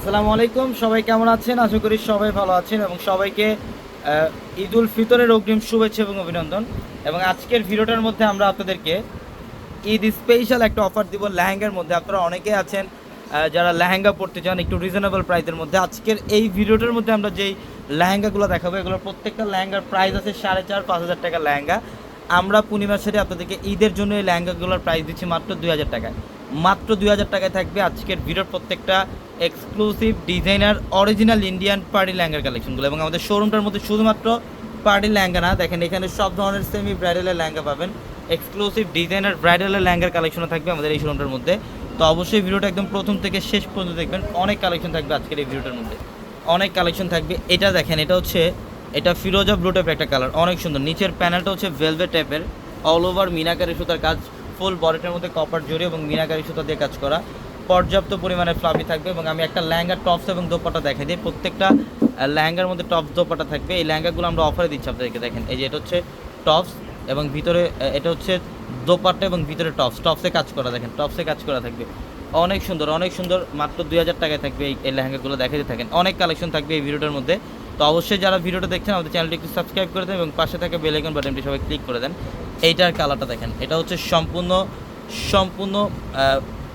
আসসালামু আলাইকুম। সবাই কেমন আছেন? আশা করি সবাই ভালো আছেন এবং সবাইকে ঈদ উল ফিতরের অগ্রিম শুভেচ্ছা এবং অভিনন্দন। এবং আজকের ভিডিওটার মধ্যে আমরা আপনাদেরকে ঈদ স্পেশাল একটা অফার দিব লেহেঙ্গার মধ্যে। আপনারা অনেকেই আছেন যারা লেহেঙ্গা পড়তে চান একটু রিজনেবল প্রাইসের মধ্যে। আজকের এই ভিডিওটার মধ্যে আমরা যেই লেহেঙ্গাগুলো দেখাবো এগুলোর প্রত্যেকটা লেহেঙ্গার প্রাইস আছে সাড়ে চার, পাঁচ হাজার টাকা লেহেঙ্গা। আমরা পূর্ণিমার সাথে আপনাদেরকে ঈদের জন্য এই লেহেঙ্গাগুলোর প্রাইস দিচ্ছি মাত্র দুই হাজার টাকায়। মাত্র দুই হাজার টাকায় থাকবে আজকের ভিডিওর প্রত্যেকটা exclusive designer original Indian party লেহেঙ্গার কালেকশনগুলো এবং আমাদের শোরুমটার মধ্যে শুধুমাত্র পার্টি ল্যাঙ্গা না, দেখেন এখানে সব ধরনের সেমি ব্রাইডালের ল্যাঙ্গা পাবেন। এক্সক্লুসিভ ডিজাইনার ব্রাইডালের লেহেঙ্গার কালেকশনও থাকবে আমাদের এই শোরুমটার মধ্যে। তো অবশ্যই ভিডিওটা একদম প্রথম থেকে শেষ পর্যন্ত দেখবেন। অনেক কালেকশন থাকবে আজকের এই ভিডিওটার মধ্যে। অনেক কালেকশন থাকবে। এটা দেখেন, এটা হচ্ছে, এটা ফিরোজা ব্লু টাইপের একটা কালার অনেক সুন্দর। নিচের প্যানেলটা হচ্ছে ভেলভেট টাইপের অল ওভার মিনাকারি সুতার কাজ ফুল বডিটার মধ্যে কপার জড়ি এবং মিনাকারি সুতা দিয়ে কাজ করা। পর্যাপ্ত পরিমাণে ফ্লাফি থাকবে এবং আমি একটা লেহেঙ্গা টপস এবং দোপাটা দেখাই দিই। প্রত্যেকটা আহ, লেহেঙ্গার মধ্যে টপস দোপাটা থাকবে। এই লেহেঙ্গাগুলো আমরা অফারে দিচ্ছি আপনাদেরকে দেখেন। এই যে এটা হচ্ছে টপস এবং ভিতরে এটা হচ্ছে দোপাট্টা এবং ভিতরে টপস টপসে কাজ করা দেখেন টপসে কাজ করা থাকবে। অনেক সুন্দর অনেক সুন্দর মাত্র দুই হাজার টাকায় থাকবে এই লেহেঙ্গাগুলো দেখাতে থাকেন অনেক কালেকশন থাকবে এই ভিডিওটার মধ্যে। তো অবশ্যই যারা ভিডিওটা দেখছেন আমাদের চ্যানেলটি একটু সাবস্ক্রাইব করে দেন এবং পাশে থাকা বেল আইকন বাটনটি সবাই ক্লিক করে দেন। এইটার কালারটা দেখেন। এটা হচ্ছে সম্পূর্ণ সম্পূর্ণ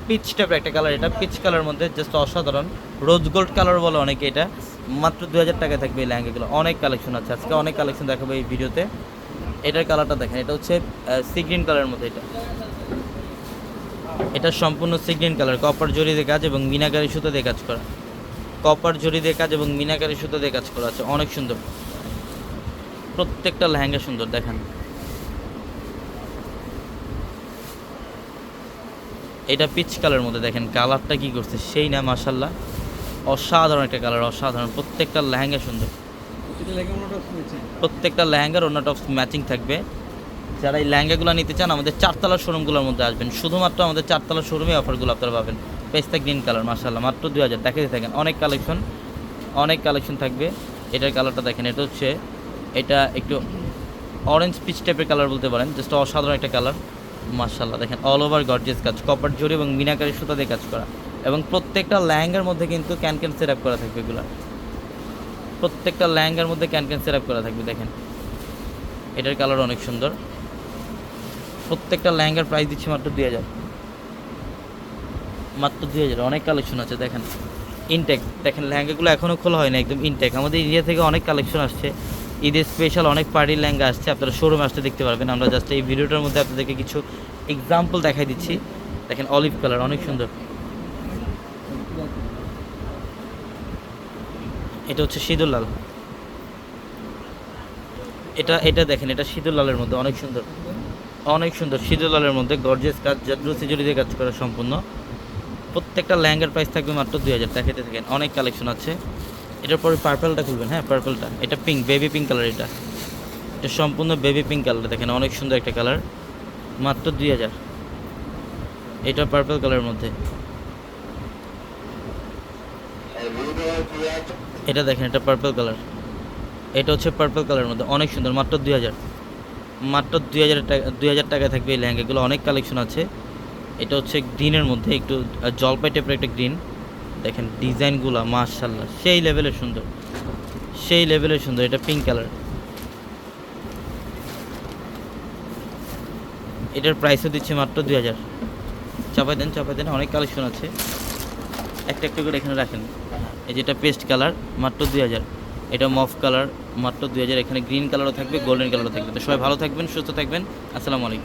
পিচ টাইপের একটা কালার এটা। পিচ কালারের মধ্যে জাস্ট অসাধারণ। রোজ গোল্ড কালার বলে অনেকে এটা। মাত্র দু হাজার টাকায় থাকবে এই লেহেঙ্গাগুলো অনেক কালেকশন আছে। আজকে অনেক কালেকশন দেখাবো এই ভিডিওতে। এটার কালারটা দেখেন। এটা হচ্ছে সি গ্রিন কালারের মধ্যে এটা। এটা সম্পূর্ণ সি গ্রিন কালার কপার জরি দিয়ে কাজ এবং মিনাকারি সুতো দিয়ে কাজ করা। কপার জরি দিয়ে কাজ এবং মিনাকারি সুতো দিয়ে কাজ করা আছে। অনেক সুন্দর। প্রত্যেকটা লেহেঙ্গা সুন্দর, দেখেন। এটা পিচ কালার মধ্যে দেখেন কালারটা কি করছে? সেই না মাসাল্লাহ অসাধারণ একটা কালার অসাধারণ। প্রত্যেকটা লেহেঙ্গা সুন্দর। প্রত্যেকটা লেহেঙ্গার অন্য টপস ম্যাচিং থাকবে। যারা এই লেহেঙ্গাগুলো নিতে চান, আমাদের চারতলার শোরুমগুলোর মধ্যে আসবেন। শুধুমাত্র আমাদের চারতলার শোরুমে অফারগুলো আপনারা পাবেন। পেস্তা গ্রিন কালার মাসাল্লাহ মাত্র দুই হাজার। দেখাতে থাকেন, অনেক কালেকশন অনেক কালেকশন থাকবে। এটার কালারটা দেখেন, এটা হচ্ছে, এটা একটু অরেঞ্জ পিচ টাইপের কালার বলতে পারেন। জাস্ট অসাধারণ একটা কালার মার্শাল্লাহ দেখেন অল ওভার গর্জিয়াস কাজ। কপার জরি এবং মিনাকারি সুতা দিয়ে কাজ করা। এবং প্রত্যেকটা ল্যাঙ্গার মধ্যে কিন্তু ক্যান ক্যান সেট করা থাকবে এগুলো। প্রত্যেকটা ল্যাঙ্গার মধ্যে ক্যান ক্যান সেট করা থাকবে, দেখেন। এটার কালার অনেক সুন্দর। প্রত্যেকটা ল্যাঙ্গার প্রাইস দিচ্ছি মাত্র দুই হাজার। মাত্র দুই হাজার, অনেক কালেকশন আছে, দেখেন। ইনটেক দেখেন লেহেঙ্গাগুলো এখনও খোলা হয়নি একদম ইনটেক আমাদের ইন্ডিয়া থেকে অনেক কালেকশন আসছে। ঈদের স্পেশাল অনেক পার্টির লেহেঙ্গা আসছে, আপনারা শোরুমে আসতে দেখতে পারবেন। আমরা জাস্ট এই ভিডিওটার মধ্যে আপনাদেরকে কিছু এক্সাম্পল দেখাই দিচ্ছি। দেখেন অলিভ কালার অনেক সুন্দর। এটা হচ্ছে সিঁদুর লাল। এটা এটা দেখেন, এটা সিঁদুর লালের মধ্যে, অনেক সুন্দর। অনেক সুন্দর সিঁদুর লালের মধ্যে গর্জেস কাজ জাদ্রুসি জড়ি দিয়ে কাজ করা সম্পূর্ণ। প্রত্যেকটা ল্যাঙ্গার প্রাইস থাকবে মাত্র দুই হাজার দেখাতে থাকেন অনেক কালেকশন আছে। এটার পরে পার্পেলটা খুলবেন হ্যাঁ পার্পেলটা এটা পিঙ্ক বেবি পিঙ্ক কালার এটা। এটা সম্পূর্ণ বেবি পিঙ্ক কালার দেখেন, অনেক সুন্দর একটা কালার মাত্র দুই হাজার। এটা পার্পেল কালারের মধ্যে। এটা দেখেন, এটা পার্পল কালার এটা হচ্ছে পার্পল কালারের মধ্যে, অনেক সুন্দর, মাত্র দুই হাজার। মাত্র দুই হাজার টাকা, দুই হাজার টাকায় থাকবে এই লেহেঙ্গাগুলো, অনেক কালেকশন আছে। এটা হচ্ছে গ্রিনের মধ্যে, একটু জলপাই টাইপের একটা গ্রিন দেখেন, ডিজাইনগুলো মার্শাল্লাহ সেই লেভেলের সুন্দর। সেই লেভেলের সুন্দর, এটা পিঙ্ক কালার এটার প্রাইসও দিচ্ছে মাত্র দুই হাজার। চাপাই দেন চাপাই দেন, অনেক কালেকশন আছে। একটা একটা করে এখানে রাখেন। এই যেটা পেস্ট কালার মাত্র দুই হাজার। এটা মফ কালার মাত্র দুই হাজার। এখানে গ্রিন কালারও থাকবে গোল্ডেন কালারও থাকবে। তো সবাই ভালো থাকবেন, সুস্থ থাকবেন। আসসালামু আলাইকুম।